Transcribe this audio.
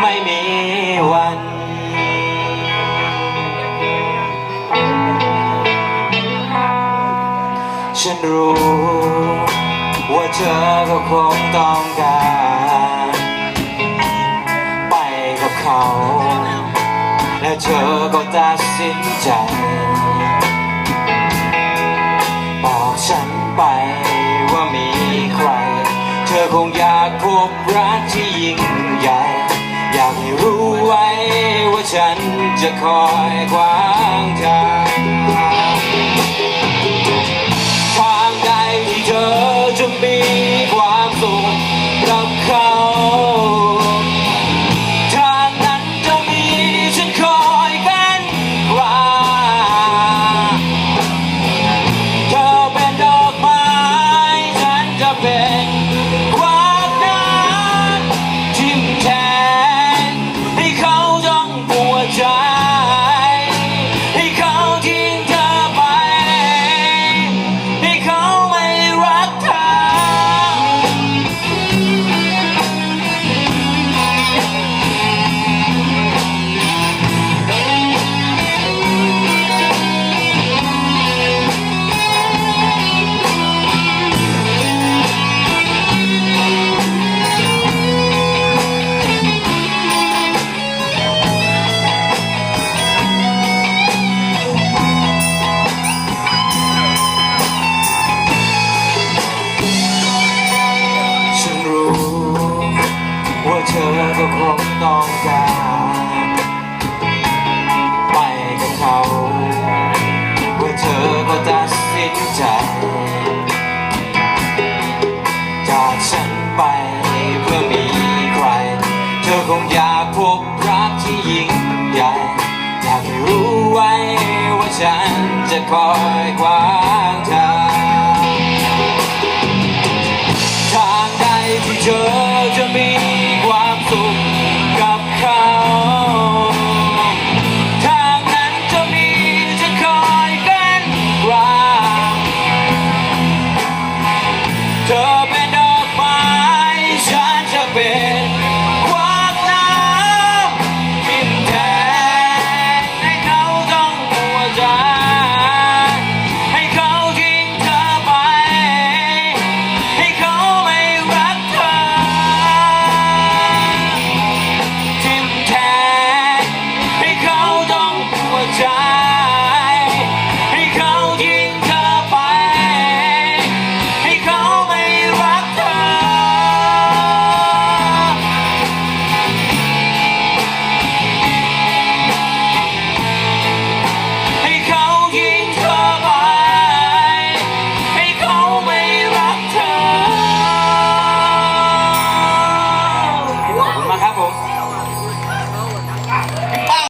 ไม่มีวัน ฉันรู้ ว่าเธอก็คงต้องการ ไปกับเขา และเธอก็ตัดสินใจ บอกฉันไปว่ามีใคร เธอคงอยากพบรักที่ยิ่งใหญ่ อยากให้รู้ไว้ว่าฉันจะคอยขวางทาง ต้องการไปกับเขาว่าเธอก็ตัดสินใจจากฉันไปเพื่อมีใคร เธอคงอยากพบรักที่ยิ่งใหญ่อยากให้รู้ไว้ว่าฉันจะคอยคว้า